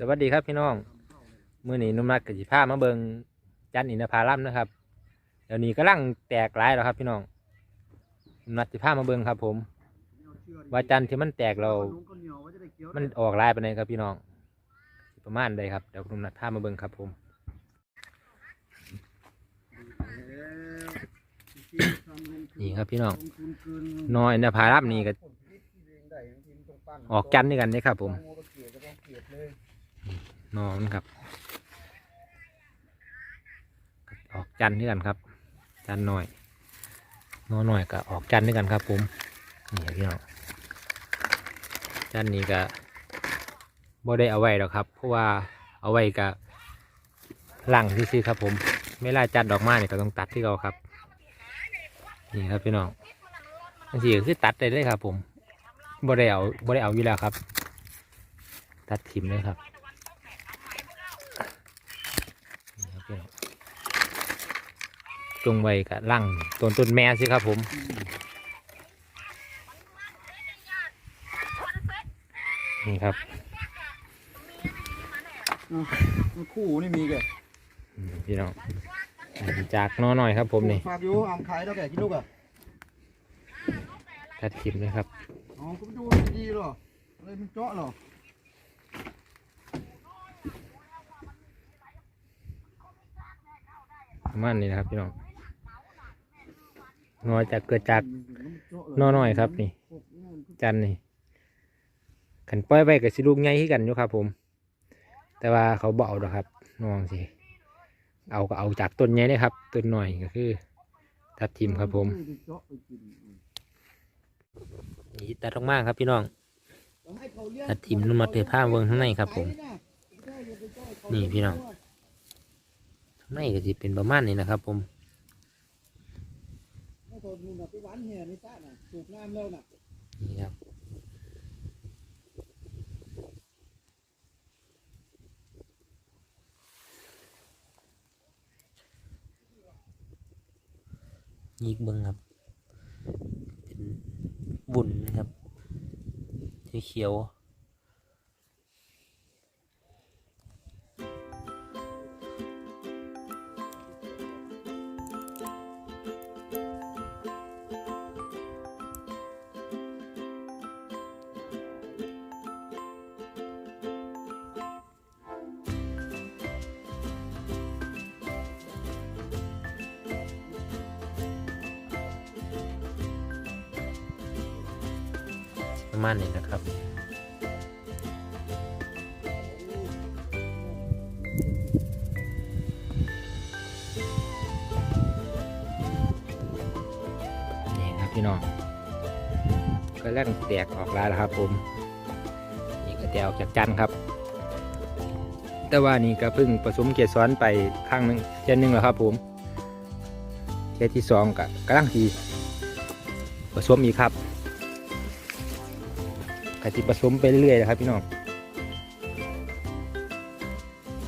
สวัสดีครับพี่น้องมื่อนี้นุ่มนัดกับจิพามาเบิงจันอินทผลัมนะครับ เดี๋ยวนี้กำลังแตกหลายแล้วครับพี่น้องนุ่มนัดจิพามาเบิงครับ ผม ว่าจันที่มันแตกเรา มันออกลายไปไหนครับพี่น้อง ประมาณใดครับเดี๋ยวนุ่มนัดพามาเบิงครับ ผมนี่ครับพี่น้องน้อยอินทผลัมนี่ก็ออกจันทร์ด้วยกันนี่ครับผม นอนครับ ออกจันทร์ด้วยกันครับ จันทร์หน่อยนอหน่อยก็ออกจันทร์ด้วยกันครับผมนี่พี่น้องจันทร์นี้ก็บ่ได้เอาไว้หรอกครับ เพราะว่าเอาไว้ก็ลังที่ซื้อๆครับ ผมไม่ล่าจัดดอกไม้เนี่ยก็ต้องตัดที่เราครับ นี่ครับพี่น้องบางทีก็คือตัดได้เลยครับ ผมบ่ได้เอาบ่ได้เอาอยู่แล้วครับ ตัดถิ่มเลยครับนี่ครับพี่น้อง จงไว้กับล่างต้นต้นแม่สิครับผมนี่ครับคู่นี่มีแกอืมพี่น้องจากน้อหน่อยครับผมนี่ฝากอยู่อามขายแล้วแกกินลูกอะตัดถิ่มเลยครับอ๋อก็ไปดูดีๆหรออะไรมันเจาะหรอประมาณนี้นะครับพี่น้อง นอจากเกิดจากน้อน้อยครับนี่ จันนี่ขันปล่อยไปกับสิลูกใหญ่ที่กันอยู่ครับ ผม แต่ว่าเขาเบเอาดอกครับน้องสิเอาก็เอาจากต้นใหญ่เลยครับต้นหน่อยก็คือตัดทิมครับผมนี่ตัดออกมาครับพี่น้องตัดทิมนุ่มมาเตะผ้าเวิงข้างในครับ ผม นี่พี่น้องข้างในก็จะเป็นประมาณนี้นะครับ ผมไม่ ตนมึงแบบไปหวานแห่ในซ่าน่ะสูบน้ำแล้วน่ะนี่ครับ ยีกเบิ้งครับ เป็นบุ่นนะครับเขียว ประมาณนี้นะครับนี่ครับพี่น้องก็เริ่มแตกออกแล้วนะครับผมนี่ก็แตกออกจากจันครับ แต่ว่านี่ก็เพิ่งผสมเกสรไปข้างหนึ่งเช่นหนึ่งแล้วครับผมเช่นที่สองก็กำลังทีผสมอีกครับ กะทิผสมไปเรื่อยๆนะครับ พี่น้อง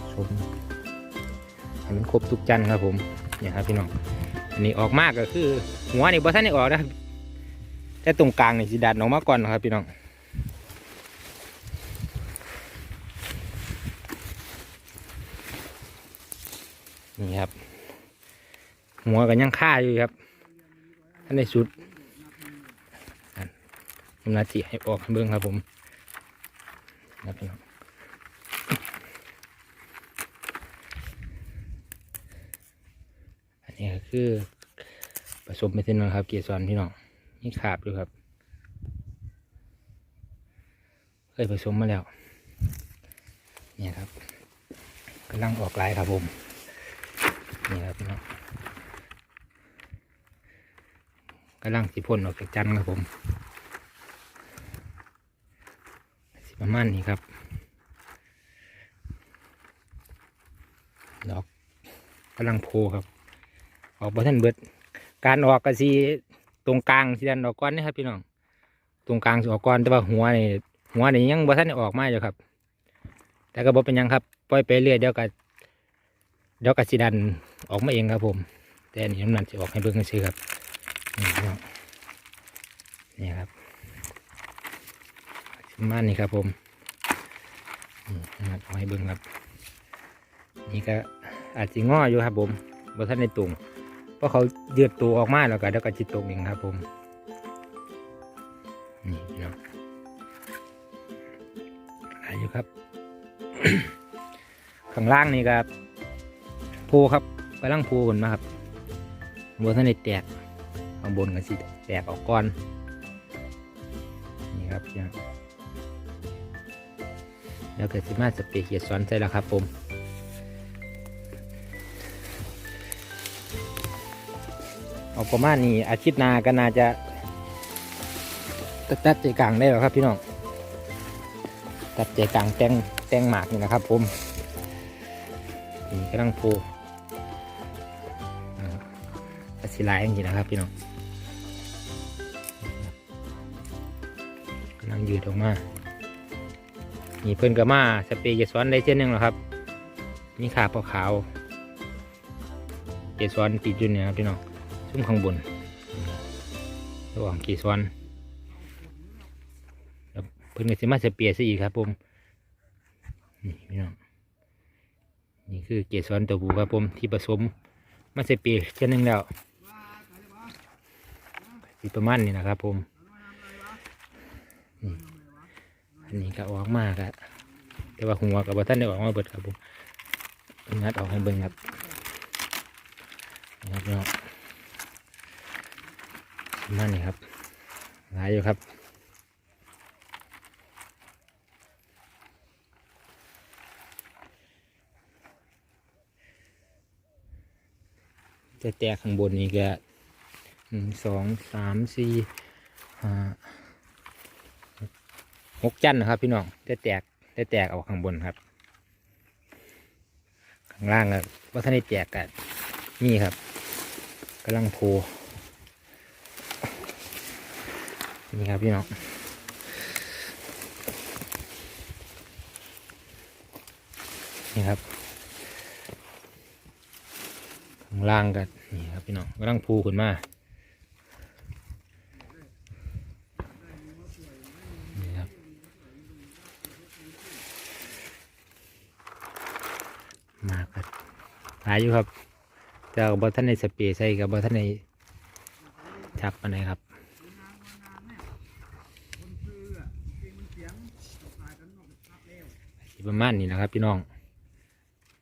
ผสมให้มันครบทุกจันครับผมเนี่ยครับพี่น้องอันนี้ออกมากก็คือ หัวนี่บ่ท่านได้ออกนะครับแต่ตรงกลางนี่สิดัดออกมาก่อนนะครับพี่น้องนี่ครับ หัวกันยังค่าอยู่ครับท่านในสุดำลังจีให้ออกให้เบิ้งครับผมครับพี่น้องอันนี้ก็คือผสมไปเส้นนะครับ เกสรพี่น้องนี่ขาบอยู่ครับ เคยผสมมาแล้ว เนี่ยครับกำลังออกลายครับผมนี่ครับพี่น้องกำลังสิพ่นออกจากจันทร์ครับผมสิ ประมาณนี้ครับ ดอกกำลังโพครับ ออกบทันเบิด การออกกระสีตรงกลางสีดันออกก้อนนี่ครับพี่น้อง ตรงกลางออกก้อนแต่ว่าหัวนี่หัวนี่ยังบ่ทันออกมาอยู่ครับ แต่ก็บ่เป็นยังครับปล่อยไปเรื่อยเดี๋ยวก็เดี๋ยวกัสิดันออกมาเองครับผม แต่อันนี้น้ำหนักจะออกให้เบิ่งซื้อครับนี่พี่น้องนี่ครับ มานี้ครับผมมนะครับเอาให้เบิ่งครับ นี่ก็อาจจะง้ออยู่ครับผมบนท่านในตุ่งเพราะเขาเดือดตัวออกมาแล้วก็เดี๋ยวก็จิตตกเองครับผม นี่พี่น้องอายู่ครับ ข้างล่างนี่ครับโพครับกำลังโพขึ้นมาครับบนท่านในแตกข้างบนก็สิแตกออกก่อน นี่ครับพี่น้อง แล้วก็สิมาสเปรย์เขียดซ้อนใส่แล้วครับผมเอาประมาณนี้อาทิตย์นาก็น่าจะตัดใจกลางได้แล้วครับพี่น้องตัดใจกลางแตงแตงหมากนี่นะครับ ผมนี่กำลังโพอ่ากระสิลายอย่างนี้นะครับพี่น้องกำลังยืดออกมา นี่เพิ่อนก็มาสเปรย์เกสรได้เส้นหนึ่งแล้วครับมีขาปลาขาวเกสรติดอยู่เนี่ยครับพี่น้องซุ้มข้างบนระหว่างเกีซอนแล้วเพิ่อนก็สิมาสเปียร์ซะอีกครับผมนี่พี่น้องนี่คือเกสรตัวผู้ครับผมที่ผสมมาสเปียร์เช่นหนึ่งแล้วประมาณนี้นะครับผม อันนี้ก็ออกมากอะแต่ว่าหัวกับท่านได้ออกมาเบิดครับผมงัดออกให้เบิ่งครับนี่ครับพี่น้องประมาณนี้ครับหลายอยู่ครับจะแตกข้างบนนี้ก็หนึ่งสองสามสี่ห้า หกจันนะครับ พี่น้องจะแตกจะแตกออกข้างบนครับ ข้างล่างอะว่าท่านได้แตกกันนี่ครับกำลังโผนี่ครับพี่น้องนี่ครับข้างล่างกันนี่ครับพี่น้องกำลังพูขึ้นมา นี่ครับ มากันหายอยู่ครับ แต่บอท่านในสเปรย์ใส่กับบอท่านในทับอันไหนครับประมาณนี้นะครับ พี่น้อง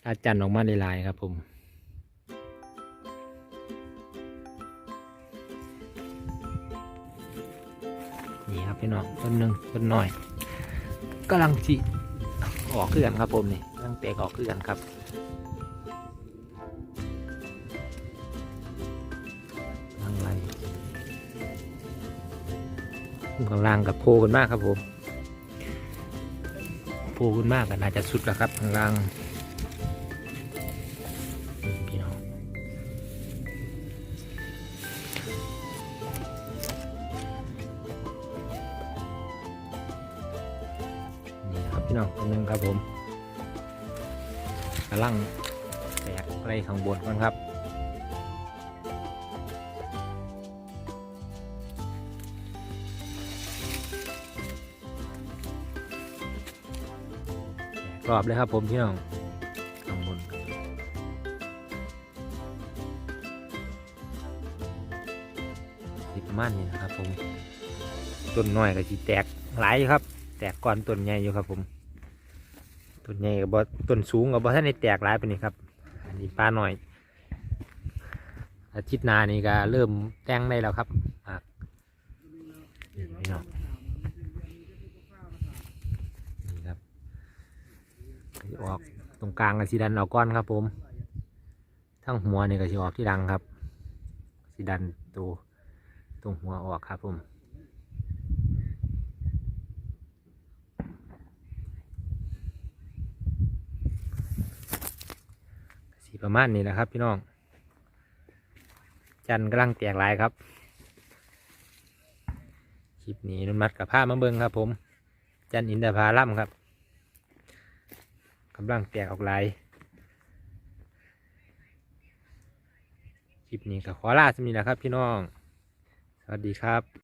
ตาจันออกมาในลายครับผมนี่ครับพี่น้องต้นหนึ่งต้นหน่อยกำลังจิออกคือกันครับผมนี่กำลังแตกออกคือกันครับ กำลังกับโพกันมากครับผมโผล่ขึ้นมากกันอาจจะสุดแล้วครับข้างล่างนี่พี่น้องนี่ครับพี่น้องคนหนึ่งครับผมกำลังแตกอะไรข้างบนกันครับ รอบเลยครับผมพี่น้องข้างบนสิประมาณนี้นะครับผมต้นน้อยก็สิแตกหลายอยู่ครับ แตกก่อนต้นใหญ่อยู่ครับผมต้นใหญ่กับบต้นสูงกับบท่านในแตกหลายไปนี่ครับอันนี้ปลาหน่อย อาทิตย์นานี่ก็เริ่มแต่งได้แล้วครับอะนี่พี่น้องนี่ครับ ก็สิ ออกตรงกลางกับสีดันออกก้อนครับผม ทั้งหัวเนี่ยก็สิออกที่ดังครับสีดันตัวตรงหัวออกครับผมสีประมาณนี้แหละครับพี่น้อง จันทร์กำลังแตกหลายครับคลิปนี้นุ่นมัดกับผ้ามาเบิงครับผม จันทร์อินทผาล่ำครับ กำลังแตกออกลายคลิปนี้ก็ขอลาสมีนะครับพี่น้อง สวัสดีครับ